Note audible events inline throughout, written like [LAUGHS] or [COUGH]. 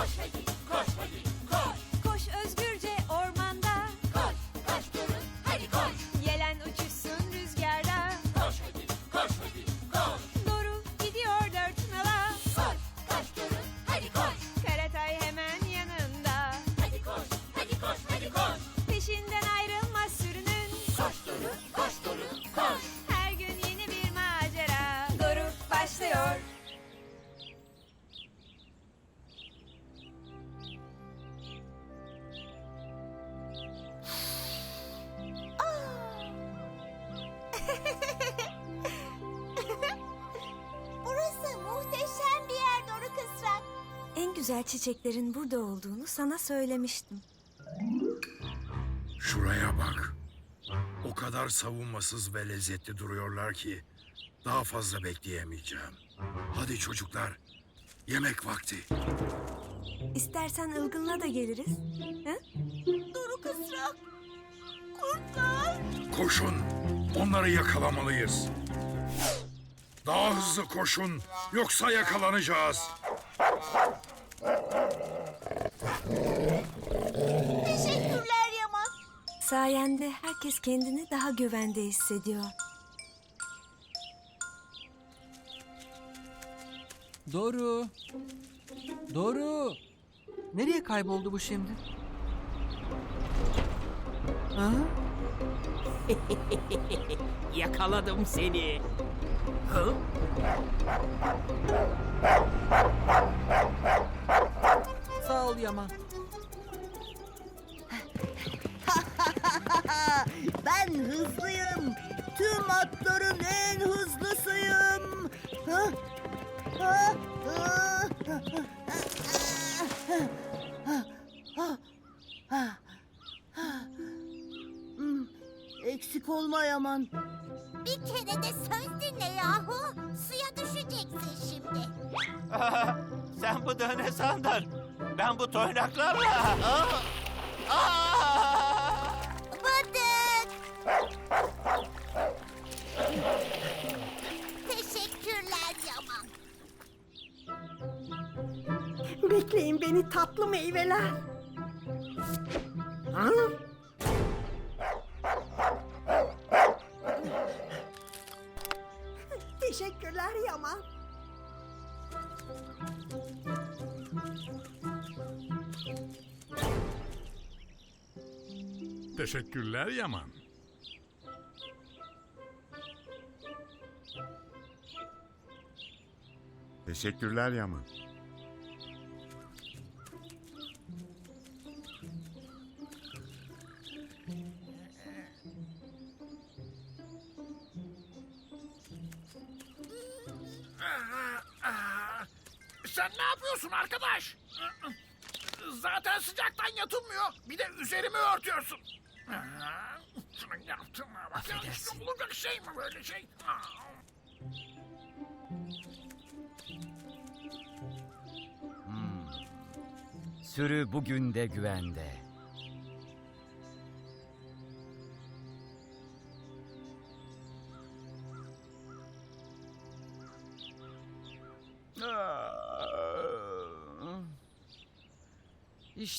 Koş hadi, koş hadi, güzel çiçeklerin burada olduğunu sana söylemiştim. Şuraya bak. O kadar savunmasız ve lezzetli duruyorlar ki daha fazla bekleyemeyeceğim. Hadi çocuklar, yemek vakti. İstersen ılgınla da geliriz. Ha? Doruk Israk. Kurtlar. Koşun, onları yakalamalıyız. Daha hızlı koşun, yoksa yakalanacağız. Teşekkürler Yaman. Sayende herkes kendini daha güvende hissediyor. Doğru. Doğru. Nereye kayboldu bu şimdi? Ha? [LAUGHS] Yakaladım seni. Hı? Yaman. [LAUGHS] Ben hızlıyım. Tüm atların en hızlısıyım. Ha? Ha? Ha? Hmm, Eksik olma Yaman. Bir kere de söz dinle yahu. Suya düşeceksin şimdi. [LAUGHS] Sen bu da ne sandın? Ben bu toynaklarla... Aa! Aa! Bıdık. Teşekkürler Yaman. Bekleyin beni tatlı meyveler. Ha? Teşekkürler Yaman. Teşekkürler Yaman. Sen ne yapıyorsun arkadaş? Zaten sıcaktan yatılmıyor. Bir de üzerimi örtüyorsun. Şunun yaptığına bak. Ya işte olacak şey mi böyle şey? Sürü bugün de güvende.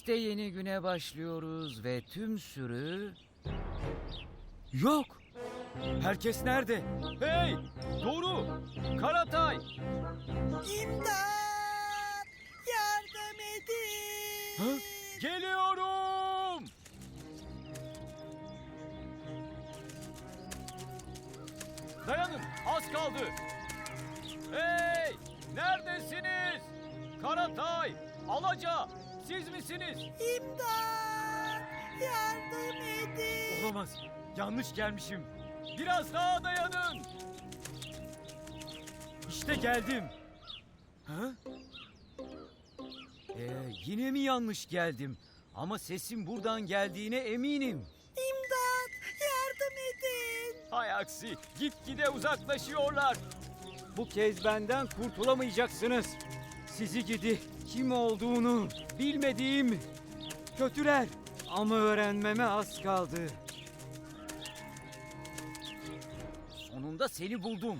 İşte yeni güne başlıyoruz ve tüm sürü... Yok! Herkes nerede? Hey! Doğru! Karatay! İmdat! Yardım edin! Ha? Geliyorum! Dayanın, az kaldı. Hey! Neredesiniz? Karatay, Alaca, siz misiniz? İmdat! Yardım edin! Olamaz, yanlış gelmişim. Biraz daha dayanın. İşte geldim. Ha? Ee, yine mi yanlış geldim? Ama sesim buradan geldiğine eminim. İmdat! Yardım edin! Hay aksi, gitgide uzaklaşıyorlar. Bu kez benden kurtulamayacaksınız. Sizi gidi kim olduğunu bilmediğim kötüler. Ama öğrenmeme az kaldı. Sonunda seni buldum.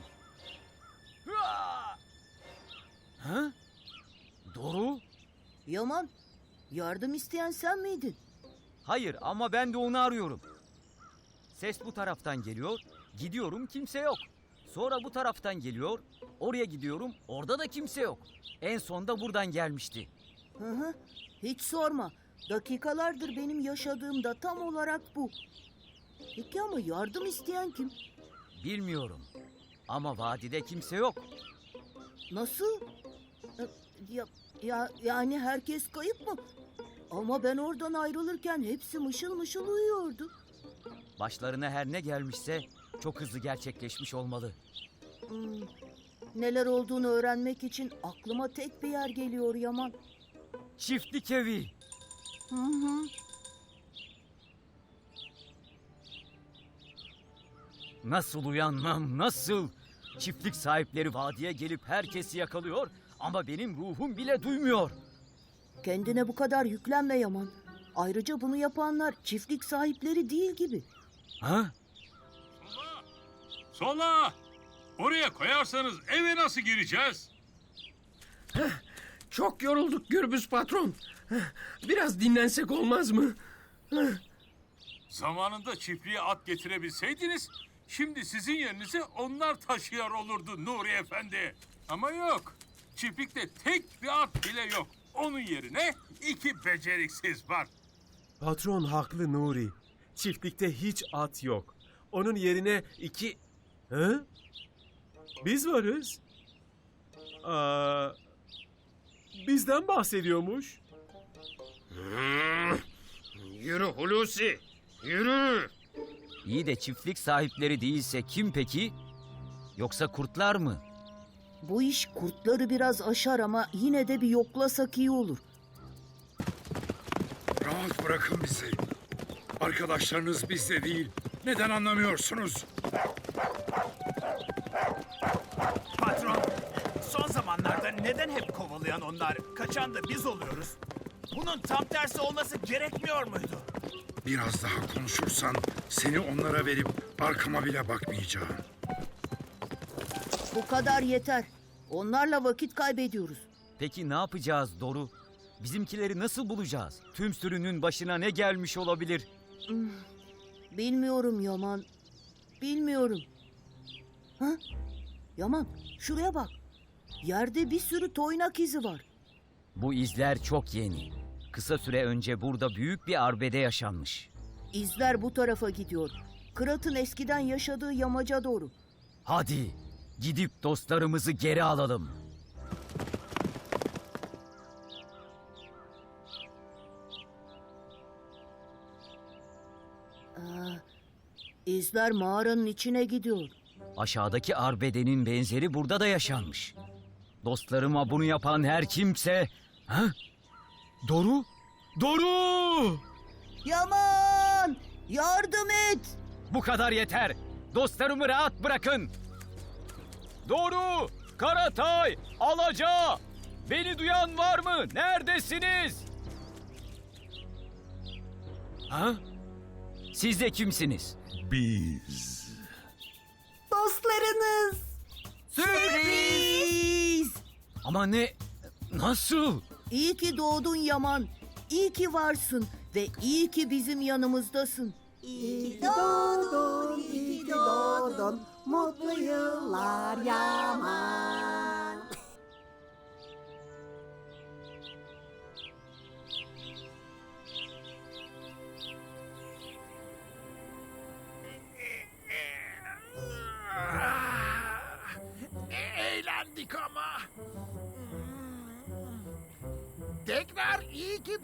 Ha? Doru? Yaman, yardım isteyen sen miydin? Hayır ama ben de onu arıyorum. Ses bu taraftan geliyor. Gidiyorum kimse yok. Sonra bu taraftan geliyor. Oraya gidiyorum. Orada da kimse yok. En son da buradan gelmişti. Hı hı, hiç sorma. Dakikalardır benim yaşadığım da tam olarak bu. Peki ama yardım isteyen kim? Bilmiyorum. Ama vadide kimse yok. Nasıl? E, Ya, ya, yani herkes kayıp mı? Ama ben oradan ayrılırken hepsi mışıl mışıl uyuyordu. Başlarına her ne gelmişse çok hızlı gerçekleşmiş olmalı. Hmm, neler olduğunu öğrenmek için aklıma tek bir yer geliyor Yaman. Çiftlik evi. Hı hı. Nasıl uyanmam nasıl? Çiftlik sahipleri vadiye gelip herkesi yakalıyor ama benim ruhum bile duymuyor. Kendine bu kadar yüklenme Yaman. Ayrıca bunu yapanlar çiftlik sahipleri değil gibi. Ha? Sola! Oraya koyarsanız eve nasıl gireceğiz? Çok yorulduk Gürbüz patron. Biraz dinlensek olmaz mı? Zamanında çiftliğe at getirebilseydiniz, şimdi sizin yerinize onlar taşıyor olurdu Nuri Efendi. Ama yok, çiftlikte tek bir at bile yok. Onun yerine iki beceriksiz var. Patron haklı Nuri. Çiftlikte hiç at yok. Onun yerine iki... Hı? Biz varız. Aa, bizden bahsediyormuş. Yürü Hulusi, yürü. İyi de çiftlik sahipleri değilse kim peki? Yoksa kurtlar mı? Bu iş kurtları biraz aşar ama yine de bir yoklasak iyi olur. Rahat bırakın bizi. Arkadaşlarınız bizde değil. Neden anlamıyorsunuz? Patron, son zamanlarda neden hep kovalayan onlar, kaçan da biz oluyoruz? Bunun tam tersi olması gerekmiyor muydu? Biraz daha konuşursan seni onlara verip arkama bile bakmayacağım. Bu kadar yeter. Onlarla vakit kaybediyoruz. Peki ne yapacağız Doru? Bizimkileri nasıl bulacağız? Tüm sürünün başına ne gelmiş olabilir? Bilmiyorum Yaman. Bilmiyorum. Ha? Yaman şuraya bak. Yerde bir sürü toynak izi var. Bu izler çok yeni. Kısa süre önce burada büyük bir arbede yaşanmış. İzler bu tarafa gidiyor. Kırat'ın eskiden yaşadığı yamaca doğru. Hadi gidip dostlarımızı geri alalım. İzler mağaranın içine gidiyor. Aşağıdaki arbedenin benzeri burada da yaşanmış. Dostlarıma bunu yapan her kimse... Ha? Doru? Doru! Yaman! Yardım et! Bu kadar yeter. Dostlarımı rahat bırakın. Doru, Karatay, Alaca. Beni duyan var mı? Neredesiniz? Ha? Siz de kimsiniz? Biz. Dostlarınız. Sürpriz! Ama ne? Nasıl? İyi ki doğdun Yaman. İyi ki varsın ve iyi ki bizim yanımızdasın. İyi ki doğdun, iyi ki doğdun. Mutlu yıllar Yaman.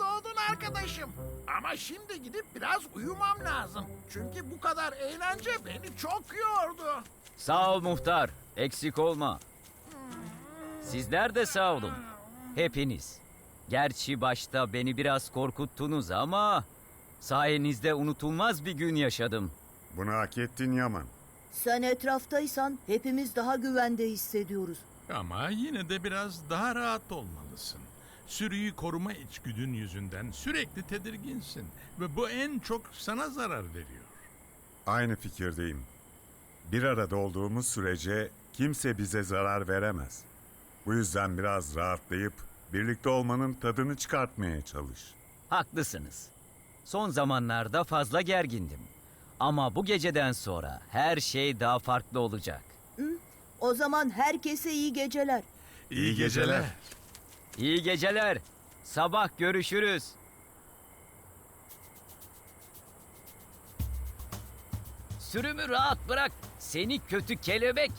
Doğdun arkadaşım. Ama şimdi gidip biraz uyumam lazım. Çünkü bu kadar eğlence beni çok yordu. Sağ ol muhtar. Eksik olma. Sizler de sağ olun. Hepiniz. Gerçi başta beni biraz korkuttunuz ama sayenizde unutulmaz bir gün yaşadım. Bunu hak ettin Yaman. Sen etraftaysan hepimiz daha güvende hissediyoruz. Ama yine de biraz daha rahat olmalısın. Sürüyü koruma içgüdün yüzünden sürekli tedirginsin ve bu en çok sana zarar veriyor. Aynı fikirdeyim. Bir arada olduğumuz sürece kimse bize zarar veremez. Bu yüzden biraz rahatlayıp Birlikte olmanın tadını çıkartmaya çalış. Haklısınız. Son zamanlarda fazla gergindim. Ama bu geceden sonra her şey daha farklı olacak. O zaman herkese iyi geceler. İyi geceler. İyi geceler. Sabah görüşürüz. Sürümü rahat bırak. Seni kötü kelebek.